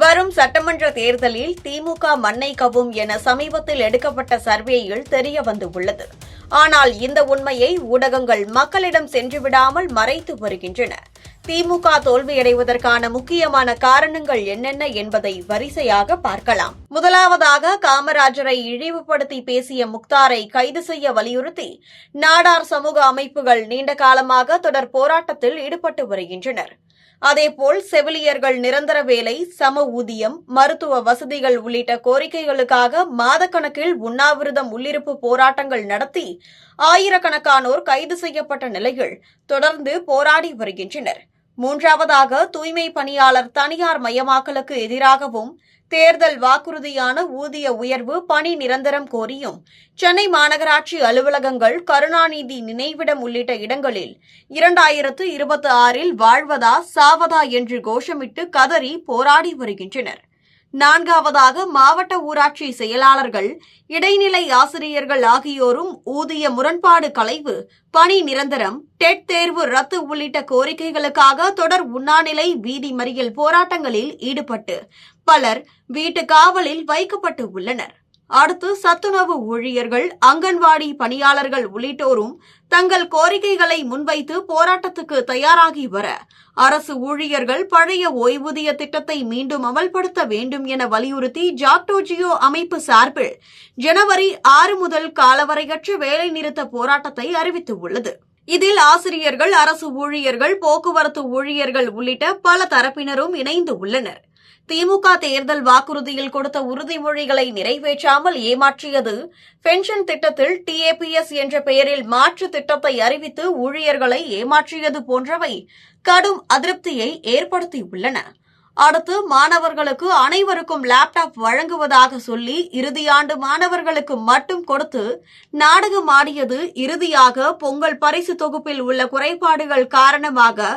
வரும் சட்டமன்ற தேர்தலில் திமுக மண்ணை கவும் என சமீபத்தில் எடுக்கப்பட்ட சர்வேயில் தெரிய வந்துள்ளது. ஆனால் இந்த உண்மையை ஊடகங்கள் மக்களிடம் சென்றுவிடாமல் மறைத்து வருகின்றன. திமுக தோல்வியடைவதற்கான முக்கியமான காரணங்கள் என்னென்ன என்பதை வரிசையாக பார்க்கலாம். முதலாவதாக காமராஜரை இழிவுபடுத்தி பேசிய முக்தாரை கைது செய்ய வலியுறுத்தி நாடார் சமூக அமைப்புகள் நீண்ட காலமாக தொடர் போராட்டத்தில் ஈடுபட்டு வருகின்றனர். அதேபோல் செவிலியர்கள் நிரந்தர வேலை சம ஊதியம் மருத்துவ வசதிகள் உள்ளிட்ட கோரிக்கைகளுக்காக மாதக்கணக்கில் உண்ணாவிரதம் உள்ளிருப்பு போராட்டங்கள் நடத்தி ஆயிரக்கணக்கானோர் கைது செய்யப்பட்ட நிலையில் தொடர்ந்து போராடி வருகின்றனர். மூன்றாவதாக தூய்மை பணியாளர் தனியார் மயமாக்கலுக்கு எதிராகவும் தேர்தல் வாக்குறுதியான ஊதிய உயர்வு பணி நிரந்தரம் கோரியும் சென்னை மாநகராட்சி அலுவலகங்கள் கருணாநிதி நினைவிடம் உள்ளிட்ட இடங்களில் இரண்டாயிரத்து இருபத்தி ஆறில் வாழ்வதா சாவதா என்று கோஷமிட்டு கதறி போராடி வருகின்றனர். நான்காவதாக மாவட்ட ஊராட்சி செயலாளர்கள் இடைநிலை ஆசிரியர்கள் ஆகியோரும் ஊதிய முரண்பாடு களைவு பணி நிரந்தரம் டெட் தேர்வு ரத்து உள்ளிட்ட கோரிக்கைகளுக்காக தொடர் உண்ணாநிலை வீதி மறியல் போராட்டங்களில் ஈடுபட்டு பலர் வீட்டு காவலில் வைக்கப்பட்டு உள்ளனர். அடுத்து சத்துணவு ஊழியர்கள் அங்கன்வாடி பணியாளர்கள் உள்ளிட்டோரும் தங்கள் கோரிக்கைகளை முன்வைத்து போராட்டத்துக்கு தயாராகி வர அரசு ஊழியர்கள் பழைய ஓய்வூதிய திட்டத்தை மீண்டும் அமல்படுத்த வேண்டும் என வலியுறுத்தி ஜாக்டோஜியோ அமைப்பு சார்பில் ஜனவரி ஆறு முதல் காலவரையற்ற வேலைநிறுத்த போராட்டத்தை அறிவித்துள்ளது இதில் ஆசிரியர்கள் அரசு ஊழியர்கள் போக்குவரத்து ஊழியர்கள் உள்ளிட்ட பல தரப்பினரும் இணைந்து உள்ளனர். திமுக தேர்தல் வாக்குறுதியில் கொடுத்த உறுதிமொழிகளை நிறைவேற்றாமல் ஏமாற்றியது. பென்ஷன் திட்டத்தில் டிஏபிஎஸ் என்ற பெயரில் மாற்று திட்டத்தை அறிவித்து ஊழியர்களை ஏமாற்றியது போன்றவை கடும் அதிருப்தியை ஏற்படுத்தியுள்ளன. அடுத்து மாணவர்களுக்கு அனைவருக்கும் லேப்டாப் வழங்குவதாக சொல்லி இறுதியாண்டு மாணவர்களுக்கு மட்டும் கொடுத்து நாடகம் ஆடியது இறுதியாக பொங்கல் பரிசு தொகுப்பில் உள்ள குறைபாடுகள் காரணமாக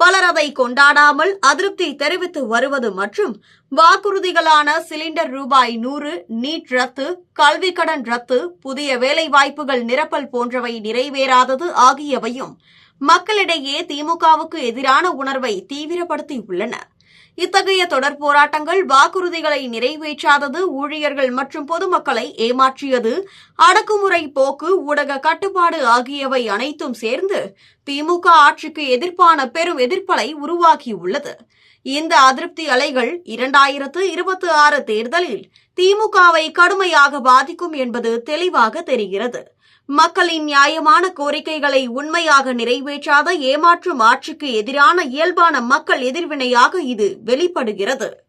பலர் அதை கொண்டாடாமல் அதிருப்தி தெரிவித்து வருவது மற்றும் வாக்குறுதிகளான சிலிண்டர் ரூபாய் நூறு நீட் ரத்து கல்வி கடன் ரத்து புதிய வேலைவாய்ப்புகள் நிரப்பல் போன்றவை நிறைவேறாதது ஆகியவையும் மக்களிடையே திமுகவுக்கு எதிரான உணர்வை தீவிரப்படுத்தியுள்ளன. இத்தகைய தொடர் போராட்டங்கள் வாக்குறுதிகளை நிறைவேற்றாதது ஊழியர்கள் மற்றும் பொதுமக்களை ஏமாற்றியது. அடக்குமுறை போக்கு ஊடக கட்டுப்பாடு ஆகியவை அனைத்தும் சேர்ந்து திமுக ஆட்சிக்கு எதிர்ப்பான பெரும் எதிர்ப்பலை உருவாக்கியுள்ளது. இந்த அதிருப்தி அலைகள் இரண்டாயிரத்து இருபத்தி ஆறு தேர்தலில் திமுகவை கடுமையாக பாதிக்கும் என்பது தெளிவாக தெரிகிறது. மக்களின் நியாயமான கோரிக்கைகளை உண்மையாக நிறைவேற்றாத ஏமாற்றும் ஆட்சிக்கு எதிரான இயல்பான மக்கள் எதிர்வினையாக இது வெளிப்படுகிறது.